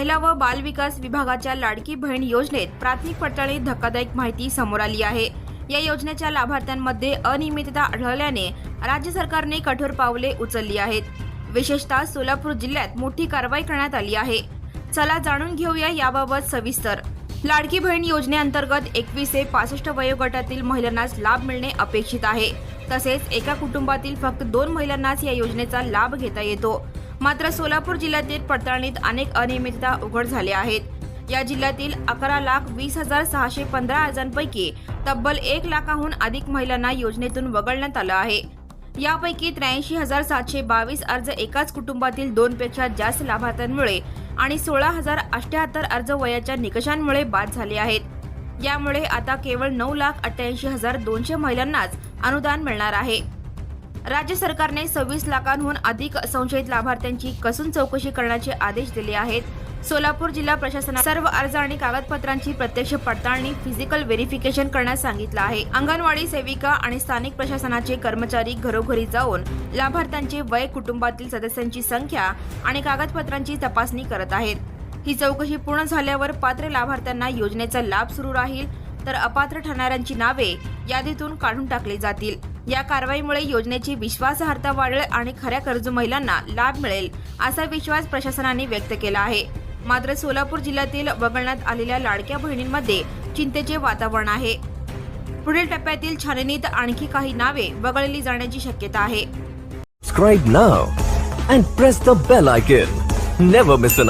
महिला व बालविकास विभागाच्या लाडकी बहीण योजनेत प्राथमिक पडताळणीत धक्कादायक माहिती समोर आली आहे. या योजनेच्या लाभार्थ्यांमध्ये अनियमितता आढळल्याने राज्य सरकारने कठोर पावले उचलली आहेत. विशेषतः सोलापूर जिल्ह्यात मोठी कारवाई करण्यात आली आहे. चला जाणून घेऊया याबाबत सविस्तर. लाडकी बहीण योजनेअंतर्गत एकवीस ते पासष्ट वयोगटातील महिलांनाच लाभ मिळणे अपेक्षित आहे. तसेच एका कुटुंबातील फक्त दोन महिलांनाच या योजनेचा लाभ घेता येतो. मात्र सोलापूर जिल्ह्यातील पडताळणीत अनेक अनियमितता उघड झाल्या आहेत. या जिल्ह्यातील अकरा लाख वीस हजार सहाशे पंधरा अर्जांपैकी तब्बल एक लाखाहून अधिक महिलांना योजनेतून वगळण्यात आलं आहे. यापैकी त्र्याऐंशी हजार सातशे बावीस अर्ज एकाच कुटुंबातील दोनपेक्षा जास्त लाभार्थ्यांमुळे आणि सोळा हजार अठ्याहत्तर अर्ज वयाच्या निकषांमुळे बाद झाले आहेत. यामुळे आता केवळ नऊ लाख अठ्ठ्याऐंशी हजार दोनशे महिलांनाच अनुदान मिळणार आहे. राज्य सरकारने सव्वीस लाखांहून अधिक संशयित लाभार्थ्यांची कसून चौकशी करण्याचे आदेश दिले आहेत. सोलापूर जिल्हा प्रशासनाने सर्व अर्ज आणि कागदपत्रांची प्रत्यक्ष पडताळणी फिजिकल व्हेरिफिकेशन करण्यास सांगितलं आहे. अंगणवाडी सेविका आणि स्थानिक प्रशासनाचे कर्मचारी घरोघरी जाऊन लाभार्थ्यांचे वय कुटुंबातील सदस्यांची संख्या आणि कागदपत्रांची तपासणी करत आहेत. ही चौकशी पूर्ण झाल्यावर पात्र लाभार्थ्यांना योजनेचा लाभ सुरू राहील तर अपात्र ठरणाऱ्यांची नावे यादीतून काढून टाकली जातील. या कारवाईमुळे योजनेची विश्वासार्हता वाढेल आणि खऱ्या कर्ज महिलांना लाभ मिळेल असा विश्वास प्रशासनाने व्यक्त केला आहे मात्र सोलापूर जिल्ह्यातील वगळण्यात आलेल्या लाडक्या बहिणींमध्ये चिंतेचे वातावरण आहे पुढील टप्प्यातील छाननीत आणखी काही नावे वगळली जाण्याची शक्यता आहे Subscribe now and press the bell icon. Never miss an.